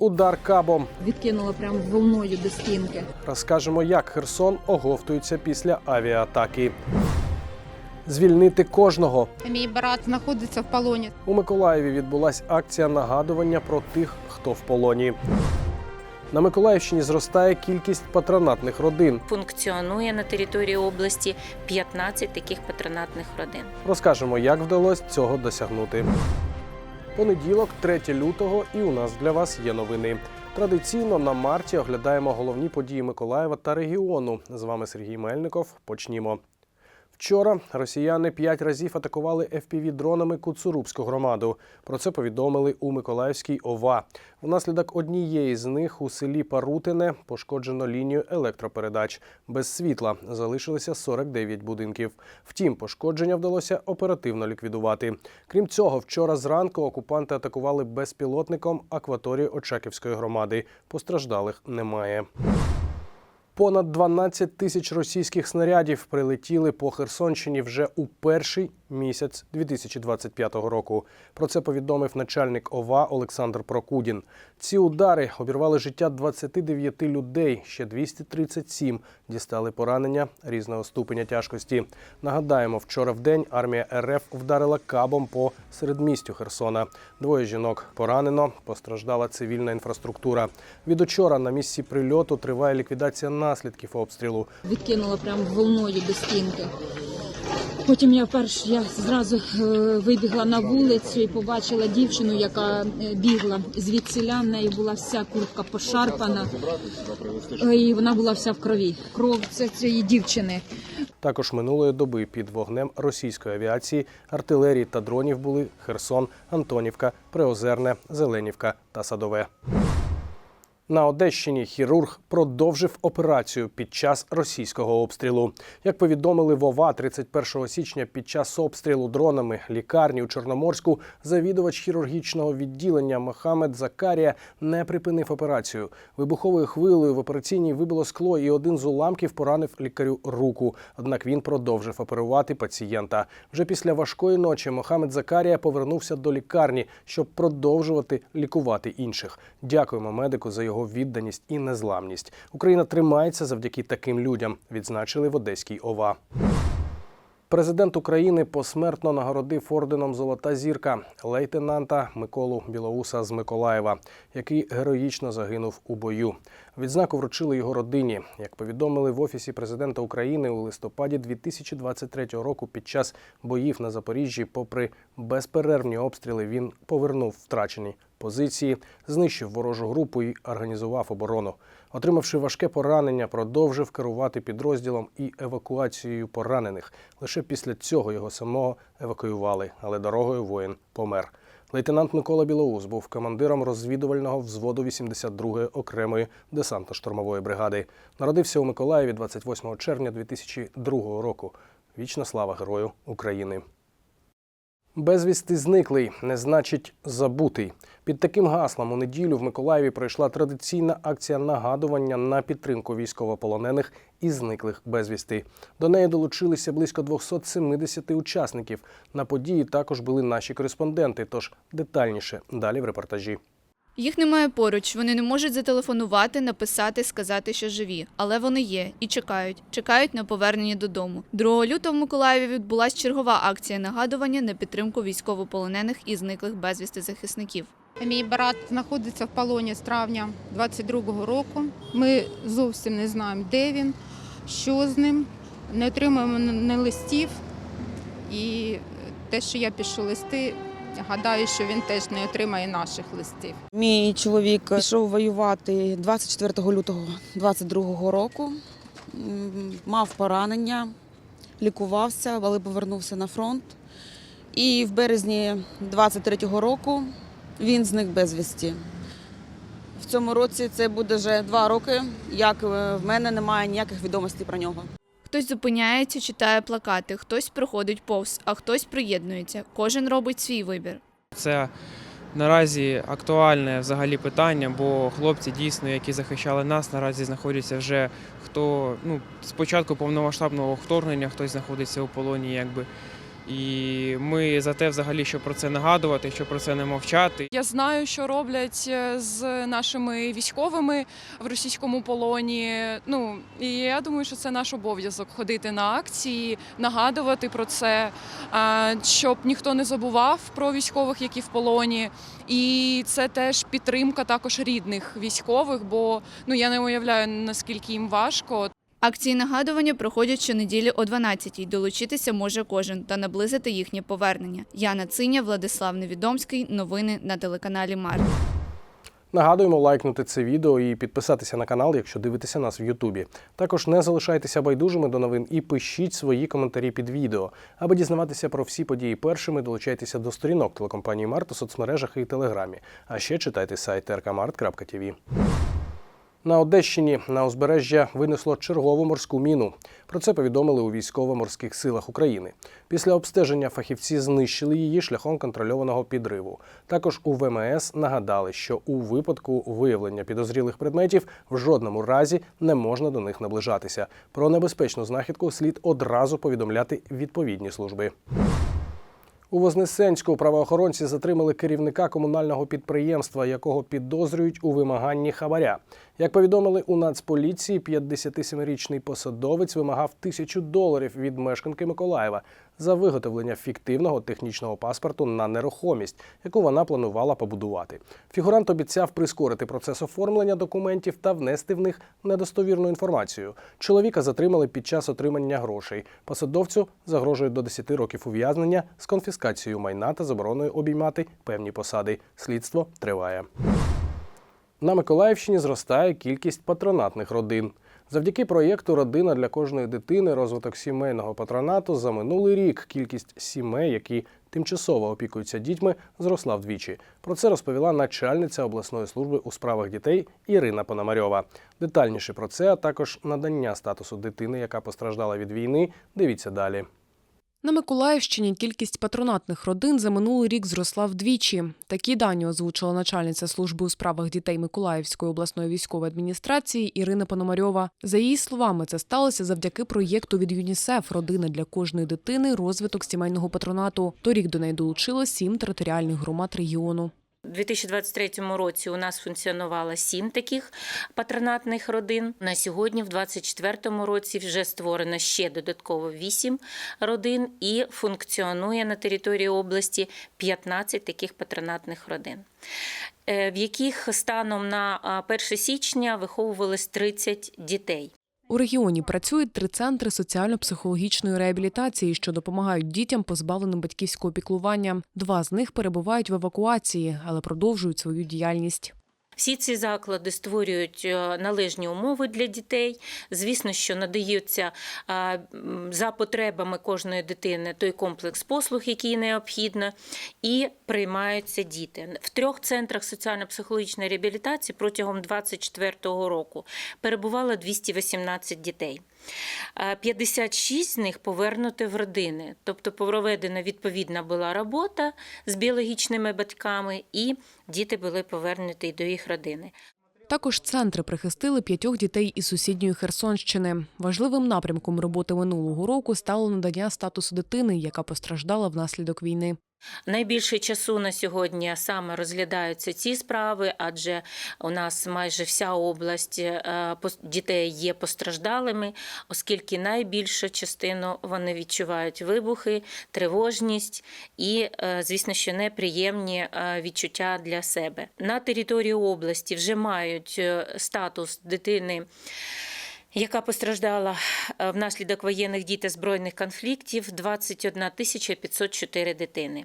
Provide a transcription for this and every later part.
Удар кабом. Відкинула прямо волною до стінки. Розкажемо, як Херсон оговтується після авіаатаки. Звільнити кожного. Мій брат знаходиться в полоні. У Миколаєві відбулася акція нагадування про тих, хто в полоні. На Миколаївщині зростає кількість патронатних родин. функціонує на території області 15 таких патронатних родин. Розкажемо, як вдалося цього досягнути. Понеділок, 3 лютого, і у нас для вас є новини. Традиційно на марті оглядаємо головні події Миколаєва та регіону. З вами Сергій Мельников. Почнімо. Вчора росіяни п'ять разів атакували FPV-дронами Куцурубську громаду. Про це повідомили у Миколаївській ОВА. Внаслідок однієї з них у селі Парутине пошкоджено лінію електропередач. Без світла залишилося 49 будинків. Втім, пошкодження вдалося оперативно ліквідувати. Крім цього, вчора зранку окупанти атакували безпілотником акваторію Очаківської громади. Постраждалих немає. Понад 12 тисяч російських снарядів прилетіли по Херсонщині вже у перший місяць 2025 року. Про це повідомив начальник ОВА Олександр Прокудін. Ці удари обірвали життя 29 людей. Ще 237 дістали поранення різного ступеня тяжкості. Нагадаємо, вчора в день армія РФ вдарила кабом по середмістю Херсона. Двоє жінок поранено, постраждала цивільна інфраструктура. Від учора на місці прильоту триває ліквідація наслідків обстрілу. Відкинула прямо волною до стінки. Потім я перш я зразу е, вибігла на вулицю і побачила дівчину, яка е, бігла звідсіля. В неї була вся куртка пошарпана, е, і вона була вся в крові. Кров це цієї дівчини. Також минулої доби під вогнем російської авіації, артилерії та дронів були Херсон, Антонівка, Приозерне, Зеленівка та Садове. На Одещині хірург продовжив операцію під час російського обстрілу. Як повідомили Вова 31 січня під час обстрілу дронами лікарні у Чорноморську, завідувач хірургічного відділення Мохамед Закарія не припинив операцію. Вибуховою хвилею в операційній вибило скло, і один з уламків поранив лікарю руку. Однак він продовжив оперувати пацієнта. Вже після важкої ночі Мохамед Закарія повернувся до лікарні, щоб продовжувати лікувати інших. Дякуємо медику за його відданість і незламність. Україна тримається завдяки таким людям, відзначили в Одеській ОВА. Президент України посмертно нагородив орденом Золота зірка лейтенанта Миколу Білоуса з Миколаєва, який героїчно загинув у бою. Відзнаку вручили його родині. Як повідомили в офісі президента України у листопаді 2023 року, під час боїв на Запоріжжі, попри безперервні обстріли, він повернув втрачені позиції, знищив ворожу групу і організував оборону. Отримавши важке поранення, продовжив керувати підрозділом і евакуацією поранених. Лише після цього його самого евакуювали, але дорогою воїн помер. Лейтенант Микола Білоус був командиром розвідувального взводу 82-ї окремої десантно-штурмової бригади. Народився у Миколаєві 28 червня 2002 року. Вічна слава Герою України. Безвісти зниклий не значить забутий. Під таким гаслом у неділю в Миколаєві пройшла традиційна акція нагадування на підтримку військовополонених і зниклих безвісти. До неї долучилися близько 270 учасників. На події також були наші кореспонденти. Тож детальніше далі в репортажі. Їх немає поруч, вони не можуть зателефонувати, написати, сказати, що живі, але вони є і чекають. Чекають на повернення додому. 2 лютого в Миколаєві відбулася чергова акція нагадування на підтримку військовополонених і зниклих безвісти захисників. Мій брат знаходиться в полоні з травня 22-го року. Ми зовсім не знаємо, де він, що з ним. Не отримуємо ні листів. І те, що я пишу листи, гадаю, що він теж не отримає наших листів. Мій чоловік пішов воювати 24 лютого 22 року. Мав поранення, лікувався, але повернувся на фронт. І в березні 23-го року він зник безвісті. В цьому році це буде вже два роки, як е, в мене немає ніяких відомостей про нього. Хтось зупиняється, читає плакати, хтось проходить повз, а хтось приєднується. Кожен робить свій вибір. Це наразі актуальне взагалі питання, бо хлопці дійсно, які захищали нас, наразі знаходяться вже хто ну спочатку початку повномасштабного вторгнення, хтось знаходиться у полоні, якби. І ми за те, взагалі, щоб про це нагадувати, щоб про це не мовчати. Я знаю, що роблять е, з нашими військовими в російському полоні. Ну і я думаю, що це наш обов'язок ходити на акції, нагадувати про це, щоб ніхто не забував про військових, які в полоні. І це теж підтримка також рідних військових, бо ну я не уявляю наскільки їм важко. Акції нагадування проходять щонеділі о 12-й. Долучитися може кожен та наблизити їхнє повернення. Яна Циня, Владислав Невідомський. Новини на телеканалі Март. Нагадуємо лайкнути це відео і підписатися на канал, якщо дивитеся нас в Ютубі. Також не залишайтеся байдужими до новин і пишіть свої коментарі під відео. Аби дізнаватися про всі події першими, долучайтеся до сторінок телекомпанії Март у соцмережах і Телеграмі. А ще читайте сайт rkmart.tv. На Одещині на узбережжя винесло чергову морську міну. Про це повідомили у військово-морських силах України. Після обстеження фахівці знищили її шляхом контрольованого підриву. Також у ВМС нагадали, що у випадку виявлення підозрілих предметів в жодному разі не можна до них наближатися. Про небезпечну знахідку слід одразу повідомляти відповідні служби. У Вознесенську правоохоронці затримали керівника комунального підприємства, якого підозрюють у вимаганні хабаря. Як повідомили у Нацполіції, 57-річний посадовець вимагав тисячу доларів від мешканки Миколаєва за виготовлення фіктивного технічного паспорту на нерухомість, яку вона планувала побудувати. Фігурант обіцяв прискорити процес оформлення документів та внести в них недостовірну інформацію. Чоловіка затримали під час отримання грошей. Посадовцю загрожує до 10 років ув'язнення з конфіскацією майна та забороною обіймати певні посади. Слідство триває. На Миколаївщині зростає кількість патронатних родин. Завдяки проєкту Родина для кожної дитини розвиток сімейного патронату за минулий рік кількість сімей, які тимчасово опікуються дітьми, зросла вдвічі. Про це розповіла начальниця обласної служби у справах дітей Ірина Пономарьова. Детальніше про це, а також надання статусу дитини, яка постраждала від війни. Дивіться далі. На Миколаївщині кількість патронатних родин за минулий рік зросла вдвічі. Такі дані озвучила начальниця служби у справах дітей Миколаївської обласної військової адміністрації Ірина Пономарьова. За її словами, це сталося завдяки проєкту від ЮНІСЕФ Родина для кожної дитини розвиток сімейного патронату. Торік до неї долучило сім територіальних громад регіону. У 2023 році у нас функціонувало сім таких патронатних родин. На сьогодні, в 2024 році, вже створено ще додатково вісім родин і функціонує на території області 15 таких патронатних родин. е, В яких станом на 1 січня виховувалось 30 дітей. У регіоні працюють три центри соціально-психологічної реабілітації, що допомагають дітям, позбавленим батьківського піклування. Два з них перебувають в евакуації, але продовжують свою діяльність. Всі ці заклади створюють е, належні умови для дітей. Звісно, що надаються е, за потребами кожної дитини той комплекс послуг, який необхідно, і приймаються діти. В трьох центрах соціально-психологічної реабілітації протягом 2024 року перебувало 218 дітей. Е, 56 з них повернуті в родини, тобто проведена відповідна була робота з біологічними батьками, і діти були повернуті до їх родини. Також центри прихистили п'ятьох дітей із сусідньої Херсонщини. Важливим напрямком роботи минулого року стало надання статусу дитини, яка постраждала внаслідок війни. Найбільше часу на сьогодні саме розглядаються ці справи, адже у нас майже вся область е, дітей є постраждалими, оскільки найбільшу частину вони відчувають вибухи, тривожність і, е, звісно, що неприємні е, відчуття для себе. На території області вже мають статус дитини. Яка постраждала е, внаслідок воєнних дій та збройних конфліктів 21 тисяча 504 дитини.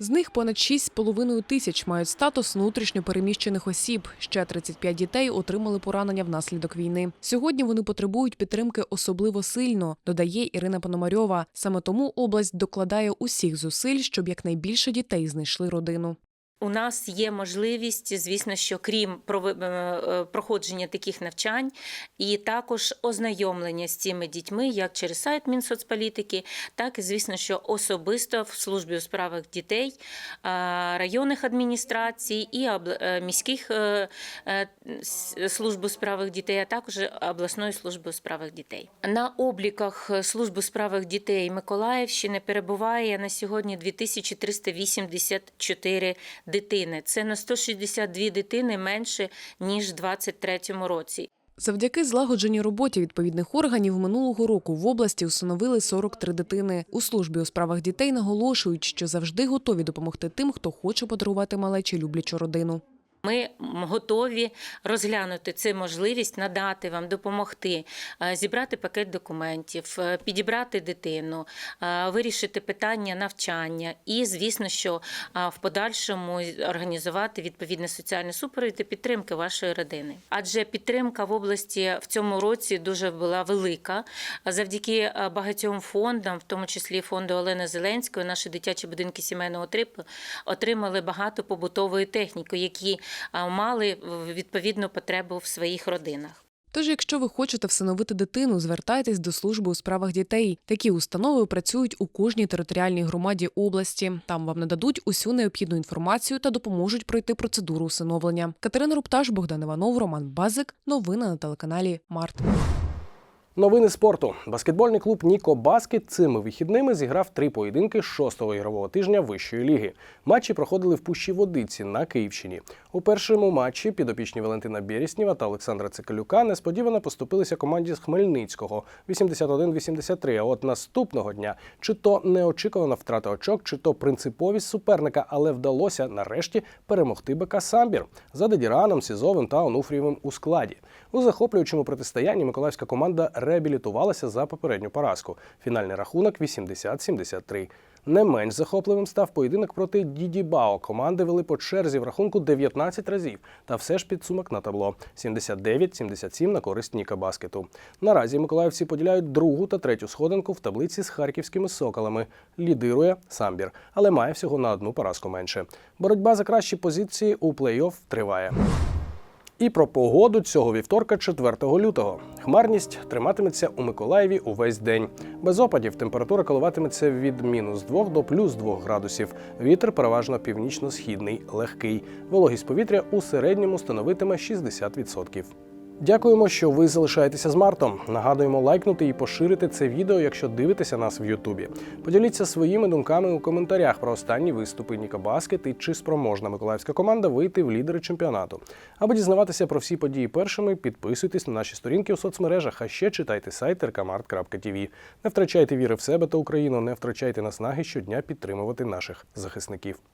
З них понад 6,5 тисяч мають статус внутрішньо переміщених осіб. Ще 35 дітей отримали поранення внаслідок війни. Сьогодні вони потребують підтримки особливо сильно, додає Ірина Пономарьова. Саме тому область докладає усіх зусиль, щоб якнайбільше дітей знайшли родину. У нас є можливість, звісно, що крім е, е, проходження таких навчань, і також ознайомлення з цими дітьми, як через сайт Мінсоцполітики, так і звісно, що особисто в службі у справах дітей, е, районних адміністрацій і міських служб у справах дітей, а також обласної служби у справах дітей. На обліках служби у справах дітей Миколаївщини перебуває на сьогодні 2384 дитини. Це на 162 дитини менше ніж у 2023 році. Завдяки злагодженій роботі відповідних органів минулого року в області усиновили 43 дитини. У службі у справах дітей наголошують, що завжди готові допомогти тим, хто хоче подарувати малечі люблячу родину. Ми готові розглянути цю можливість, надати вам, допомогти, е, зібрати пакет документів, е, підібрати дитину, е, вирішити питання навчання і, звісно, що в подальшому організувати відповідне соціальне супровід і підтримки вашої родини. Адже підтримка в області в цьому році дуже була велика. Завдяки багатьом фондам, в тому числі фонду Олени Зеленської, наші дитячі будинки сімейного типу отримали багато побутової техніки, які мали відповідну потребу в своїх родинах. Тож, якщо ви хочете всиновити дитину, звертайтесь до служби у справах дітей. Такі установи працюють у кожній територіальній громаді області. Там вам нададуть усю необхідну інформацію та допоможуть пройти процедуру усиновлення. Катерина Рупташ, Богдан Іванов, Роман Базик. Новини на телеканалі Март. Новини спорту. Баскетбольний клуб Ніко Баскет цими вихідними зіграв три поєдинки шостого ігрового тижня вищої ліги. Матчі проходили в пущі водиці на Київщині. У першому матчі підопічні Валентина Береснєва та Олександра Цикалюка несподівано поступилися команді з Хмельницького 81-83. А от наступного дня чи то неочікувана втрата очок, чи то принциповість суперника, але вдалося нарешті перемогти БК Самбір за Дедіраном, Сізовим та Онуфрієвим у складі. У захоплюючому протистоянні миколаївська команда реабілітувалася за попередню поразку. Фінальний рахунок 80-73. Не менш захопливим став поєдинок проти Діді Бао. Команди вели по черзі в рахунку 19 разів. Та все ж підсумок на табло 79-77 на користь Ніка Баскету. Наразі миколаївці поділяють другу та третю сходинку в таблиці з харківськими соколами. Лідирує Самбір, але має всього на одну поразку менше. Боротьба за кращі позиції у плей-офф триває. І про погоду цього вівторка, 4 лютого. Хмарність триматиметься у Миколаєві увесь день. Без опадів температура коливатиметься від мінус 2 до плюс 2 градусів. Вітер переважно північно-східний, легкий. Вологість повітря у середньому становитиме 60%. Дякуємо, що ви залишаєтеся з Мартом. Нагадуємо лайкнути і поширити це відео, якщо дивитеся нас в Ютубі. Поділіться своїми думками у коментарях про останні виступи Ніка Баскет і чи спроможна миколаївська команда вийти в лідери чемпіонату. Аби дізнаватися про всі події першими, підписуйтесь на наші сторінки у соцмережах, а ще читайте сайт rkmart.tv. Не втрачайте віри в себе та Україну, не втрачайте наснаги щодня підтримувати наших захисників.